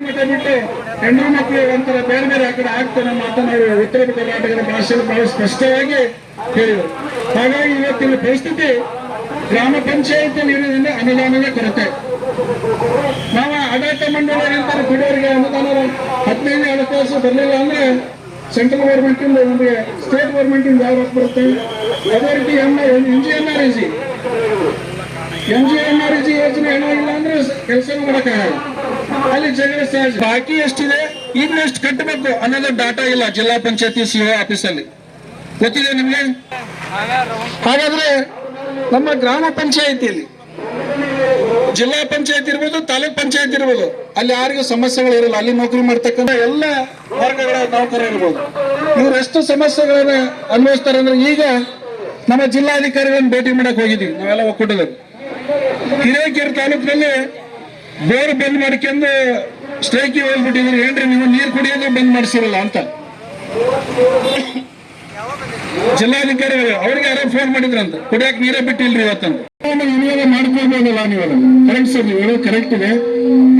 ಹೆಣ್ಣು ಮಕ್ಕಳು ಒಂಥರ ಬೇರೆ ಬೇರೆ ಆ ಕಡೆ ಆಗ್ತಾನೆ ಮಾತನಾಡಿ. ಉತ್ತರ ಕರ್ನಾಟಕದ ಭಾಷೆಯಲ್ಲಿ ಬಹಳ ಸ್ಪಷ್ಟವಾಗಿ ಹೇಳಿದರು. ಹಾಗಾಗಿ ಇವತ್ತಿನ ಪರಿಸ್ಥಿತಿ ಗ್ರಾಮ ಪಂಚಾಯತಿಯಲ್ಲಿ ಇರೋದ್ರಿಂದ ಅನುದಾನದ ಕೊರತೆ. ನಾವು ಆಡಳಿತ ಮಂಡಳಿ ಹೇಳ್ತಾರೆ ಕುಡಿಯೋರಿಗೆ ಅನುದಾನ ಹದಿನೈದು ಹಣಕಾಸು ಬರಲಿಲ್ಲ ಅಂದ್ರೆ ಸೆಂಟ್ರಲ್ ಗೌರ್ಮೆಂಟ್ ಇಂದ ನಮಗೆ ಸ್ಟೇಟ್ ಗೌರ್ಮೆಂಟ್ ಇಂದ ಯಾವ ಬರುತ್ತೆ? ಅದೇ ರೀತಿ M N G N R G M G N R G ಯೋಜನೆ ಹಣ ಇಲ್ಲ ಅಂದ್ರೆ ಕೆಲಸ ಮಾಡಕ್ಕಾಗಲ್ಲ. ಅಲ್ಲಿ ಜಗಳ ಬಾಕಿ ಎಷ್ಟಿದೆ? ಇನ್ನೆಷ್ಟು ಕಟ್ಟಬೇಕು ಅನ್ನೋದು ಡಾಟಾ ಇಲ್ಲ ಜಿಲ್ಲಾ ಪಂಚಾಯತಿ ಸಿಒ ಆಫೀಸಲ್ಲಿ. ಗೊತ್ತಿದೆ ನಿಮ್ಗೆ? ಹಾಗಾದ್ರೆ ನಮ್ಮ ಗ್ರಾಮ ಪಂಚಾಯತಿಯಲ್ಲಿ ಜಿಲ್ಲಾ ಪಂಚಾಯತ್ ಇರ್ಬೋದು, ತಾಲೂಕ್ ಪಂಚಾಯತ್ ಇರ್ಬೋದು, ಅಲ್ಲಿ ಯಾರಿಗೂ ಸಮಸ್ಯೆಗಳಿರಲ್ಲ, ಅಲ್ಲಿ ನೌಕರಿ ಮಾಡ್ತಕ್ಕಂಥ ಎಲ್ಲ ವರ್ಗಗಳ ನೌಕರ ಇರ್ಬೋದು. ಇವ್ರು ಎಷ್ಟು ಸಮಸ್ಯೆಗಳನ್ನ ಅನ್ವಯಿಸ್ತಾರೆ ಅಂದ್ರೆ ಈಗ ನಮ್ಮ ಜಿಲ್ಲಾಧಿಕಾರಿಗಳನ್ನ ಭೇಟಿ ಮಾಡಕ್ ಹೋಗಿದ್ದೀವಿ. ನಾವೆಲ್ಲ ಒಕ್ಕೂಟದಲ್ಲಿ ಹಿರೇಕೆರೆ ತಾಲೂಕಿನಲ್ಲಿ ಬೋರ್ ಬಂದ್ ಮಾಡ್ಕೊಂಡು ಸ್ಟ್ರೈಕಿಗೆ ಹೋಗ್ಬಿಟ್ಟಿದ್ರು ಏನ್ರಿ ನೀವು ನೀರು ಕುಡಿಯೋದು ಬಂದ್ ಮಾಡಿಸಿರಲ್ಲ ಅಂತ. ಜಿಲ್ಲಾಧಿಕಾರಿ ಅವ್ರಿಗೆ ಯಾರೋ ಫೋನ್ ಮಾಡಿದ್ರಂತ. ಕುಡಿಯಕ್ ನೀರೇ ಬಿಟ್ಟಿಲ್ರಿ ಇವತ್ತಂತ ವಿನಿಯೋಗ ಮಾಡ್ಕೊಳ್ಬೋದಲ್ಲ ನೀವು ಕರೆಕ್ಟ್ ಸರ್, ನೀವು ಕರೆಕ್ಟ್ ಇದೆ.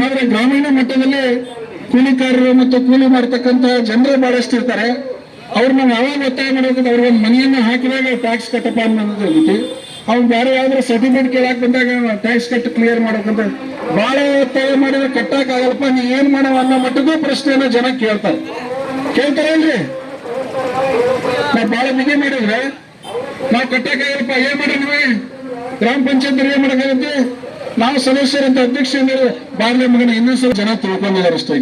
ಆದ್ರೆ ಗ್ರಾಮೀಣ ಮಟ್ಟದಲ್ಲಿ ಕೂಲಿಕಾರರು ಮತ್ತು ಕೂಲಿ ಮಾಡ್ತಕ್ಕಂತ ಜನರು ಬಹಳಷ್ಟು ಇರ್ತಾರೆ. ಅವ್ರನ್ನ ಯಾವಾಗ ಒತ್ತಾಯ ಮಾಡಬೇಕು ಅವ್ರಿಗೆ ಒಂದು ಮನೆಯನ್ನ ಹಾಕಿದಾಗ ಟ್ಯಾಕ್ಸ್ ಕಟ್ಟಪ್ಪ ಅನ್ನೋದು ಅವ್ನು ಬೇರೆ ಯಾವ್ದಾದ್ರು ಸರ್ಟಿಫಿಕೇಟ್ ಕೇಳಕ್ ಬಂದಾಗ ಟ್ಯಾಕ್ಸ್ ಕಟ್ ಕ್ಲಿಯರ್ ಮಾಡಬೇಕಂತ ಭಾಳ ಒತ್ತಾಯ ಮಾಡಿದ್ರೆ ಕಟ್ಟಕ್ ಆಗಲ್ಲಪ್ಪ ನೀ ಏನ್ ಮಾಡವ ಅನ್ನೋ ಮಟ್ಟಿಗೂ ಪ್ರಶ್ನೆಯನ್ನ ಜನ ಕೇಳ್ತಾರೆ. ಕೇಳ್ತಾರೇನ್ರಿ ನಾವು ಭಾಳ ಬಿಗಿ ಮಾಡಿದ್ರೆ ನಾವು ಕಟ್ಟಕ್ಕಾಗಲ್ಲಪ್ಪ ಏನ್ ಮಾಡಿದ್ವಿ? ಗ್ರಾಮ ಪಂಚಾಯತ್ ಏನ್ ಮಾಡಕ್ಕಾಗತ್ತೆ? ನಾವು ಸದಸ್ಯರಂತ ಅಧ್ಯಕ್ಷ ಬಾಲ್ಯ ಮಗನ ಇನ್ನೊಂದು ಸ್ವಲ್ಪ ಜನ ತಿಳ್ಕೊಂಡಿದ್ದಾರೆ ಅಷ್ಟೇ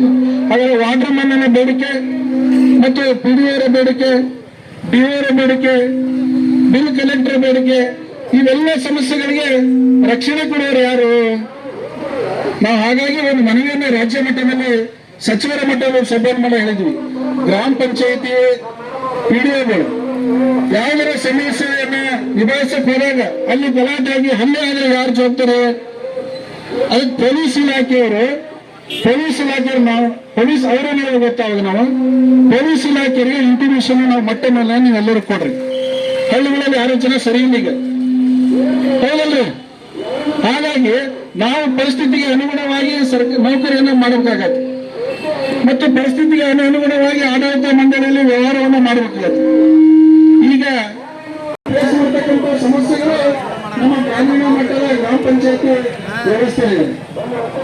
ಹಾಗಾದ್ರೆ ವಾಟರ್ ಮನ್ನ ಬೇಡಿಕೆ ಮತ್ತು ಪಿ ಡಿ ಬೇಡಿಕೆ ಡಿ ಬೇಡಿಕೆ, ಬಿಲ್ ಕಲೆಕ್ಟರ್ ಬೇಡಿಕೆ ಇವೆಲ್ಲ ಸಮಸ್ಯೆಗಳಿಗೆ ರಕ್ಷಣೆ ಕೊಡೋರು ಯಾರು? ನಾವು ಹಾಗಾಗಿ ಒಂದು ಮನವಿಯನ್ನ ರಾಜ್ಯ ಮಟ್ಟದಲ್ಲಿ ಸಚಿವರ ಮಟ್ಟದಲ್ಲಿ ಸಭೆ ಮಾಡಿ ಹೇಳಿದ್ವಿ. ಗ್ರಾಮ ಪಂಚಾಯತಿ ಪಿಡಿಒಗಳು ಯಾವ್ದಾರ ಸಮಸ್ಯೆಯನ್ನ ನಿಭಾಯಿಸಕ್ ಹೋದಾಗ ಅಲ್ಲಿ ಗಲಾಟೆಯಾಗಿ ಹಲ್ಲೆ ಆದ್ರೆ ಯಾರು ಜವಾಬ್ದಾರಿ? ಅದಕ್ಕೆ ಪೊಲೀಸ್ ಇಲಾಖೆಯವರು ಪೊಲೀಸ್ ಇಲಾಖೆಯವರು ನಾವು, ಪೊಲೀಸ್ ಅವರೇ ಗೊತ್ತಾಗ ನಾವು. ಪೊಲೀಸ್ ಇಲಾಖೆಯವರಿಗೆ ಇಂಟಿಮೇಷನ್ ನಾವು ಮಟ್ಟ ಮೇಲೆ ನೀವೆಲ್ಲರೂ ಕೊಡ್ರಿ. ಹಳ್ಳಿಗಳಲ್ಲಿ ಯಾರು ಜನ ಸರಿ ಇಲ್ಲ ಈಗ. ಹೌದಲ್ರಿ ಹಾಗಾಗಿ ನಾವು ಪರಿಸ್ಥಿತಿಗೆ ಅನುಗುಣವಾಗಿ ಸರ್ಕಾರ ನೌಕರಿಯನ್ನು ಮಾಡಬೇಕಾಗತ್ತೆ. ಮತ್ತು ಪರಿಸ್ಥಿತಿಗೆ ಅನು- ಅನುಗುಣವಾಗಿ ಆಡಳಿತ ಮಂಡಳಿಯಲ್ಲಿ ವ್ಯವಹಾರವನ್ನು ಮಾಡಬೇಕಾಗತ್ತೆ. ಈಗ ಸಮಸ್ಯೆಗಳು ನಮ್ಮ ಗ್ರಾಮೀಣ ಮಟ್ಟದ ಗ್ರಾಮ ಪಂಚಾಯತಿ ವ್ಯವಸ್ಥೆ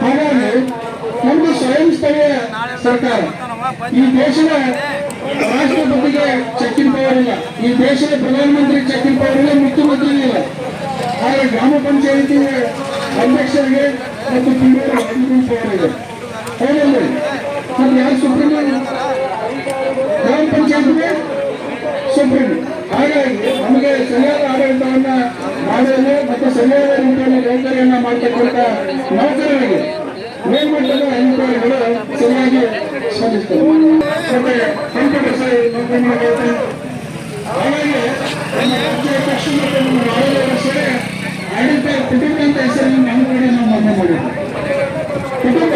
ಹಾಗಾಗಿ ನಮ್ದು ಸ್ವಯಂ ಸ್ಥಳೀಯ ಸರ್ಕಾರ ಈ ದೇಶದ ರಾಷ್ಟ್ರಪತಿಗೆ ಚೆಕ್ಕಿನ ಪವರ್ ಇಲ್ಲ ಈ ದೇಶದ ಪ್ರಧಾನಮಂತ್ರಿ ಚೆಕ್ಕಿನ ಪವರ್ ಇಲ್ಲ ಮುಖ್ಯಮಂತ್ರಿ ಇಲ್ಲ. ಆದರೆ ಗ್ರಾಮ ಪಂಚಾಯತಿ ಅಧ್ಯಕ್ಷರಿಗೆ ಮತ್ತು ಪಿಡಿಒ ಪವರ್ ಇದೆ ಹೌದಲ್ರಿ ಮತ್ತೆ ಯಾರು ಸುಪ್ರೀಂ ಗ್ರಾಮ ಪಂಚಾಯತ್ಗೆ? ಸುಪ್ರೀಂ ಹಾಗಾಗಿ ನಮಗೆ ಸರಿಯಾದ ಆಡಳಿತವನ್ನ ಮಾಡಲು ಮತ್ತು ಸರಿಯಾದ ರೀತಿಯಲ್ಲಿ ನೌಕರಿಯನ್ನ ಮಾಡತಕ್ಕಂಥ ನೌಕರರಿಗೆ ಮೇಲ್ಮಟ್ಟದ ಅಧಿಕಾರಿಗಳು ಸರಿಯಾಗಿ ಸ್ಪಂದಿಸ್ತಾರೆ ನಮ್ಮ ಆಡಳಿತ ಕುಟುಂಬ ಅಂತ ಹೆಸರಲ್ಲಿ ನಮ್ಮ ಕಡೆ ನಾವು ಮನ್ನಣೆ ಮಾಡಿದ್ವಿ ಕುಟುಂಬ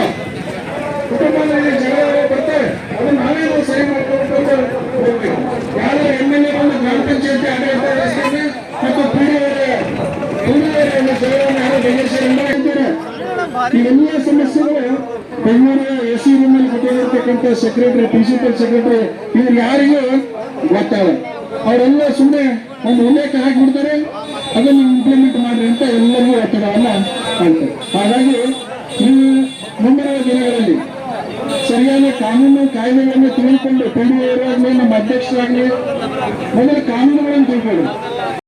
ಕುಟುಂಬದಲ್ಲಿ ಜಗಳ ಬರ್ತವೆ ಅದು ನಾವೇ ಸರಿ ಮಾಡ್ಕೊಂಡು ಹೋಗ್ಬೇಕು ಯಾರು ಎಂ ಎಲ್ ಎ ಬಂದು ಗ್ರಾಮ ಪಂಚಾಯತಿ ಆಡಳಿತ ವ್ಯವಸ್ಥೆಗೆ ಮತ್ತು ಪೀಡಿಯವರ ಪೀಡಿಯವರ ಜಗಳವನ್ನು ಯಾರು ಇವೆಲ್ಲ ಸಮಸ್ಯೆಗಳು ಬೆಂಗಳೂರಿನ ಎ ಸಿ ರೂಮಲ್ಲಿ ಕೂತಿರ್ತಕ್ಕಂಥ ಸೆಕ್ರೆಟರಿ ಪ್ರಿನ್ಸಿಪಲ್ ಸೆಕ್ರೆಟರಿ ಇವ್ರು ಯಾರಿಗೂ ಗೊತ್ತಾಗ ಅವರೆಲ್ಲ ಸುಮ್ಮನೆ ಒಂದು ಉಲ್ಲೇಖ ಹಾಕಿಬಿಡ್ತಾರೆ, ಅದನ್ನು ಇಂಪ್ಲಿಮೆಂಟ್ ಮಾಡ್ರಿ ಅಂತ ಎಲ್ಲರಿಗೂ ಒತ್ತಡವನ್ನ ಹಾಕ್ತಾರೆ ಹಾಗಾಗಿ ನೀವು ಮುಂಬರುವ ದಿನಗಳಲ್ಲಿ ಸರಿಯಾದ ಕಾನೂನು ಕಾಯ್ದೆಗಳನ್ನು ತಿಳಿದುಕೊಂಡು ಆಗಲಿ, ನಮ್ಮ ಅಧ್ಯಕ್ಷರಾಗಲಿ, ಮೊದಲು ಕಾನೂನುಗಳನ್ನು ತಿಳ್ಕೊಳ್ಳಿ.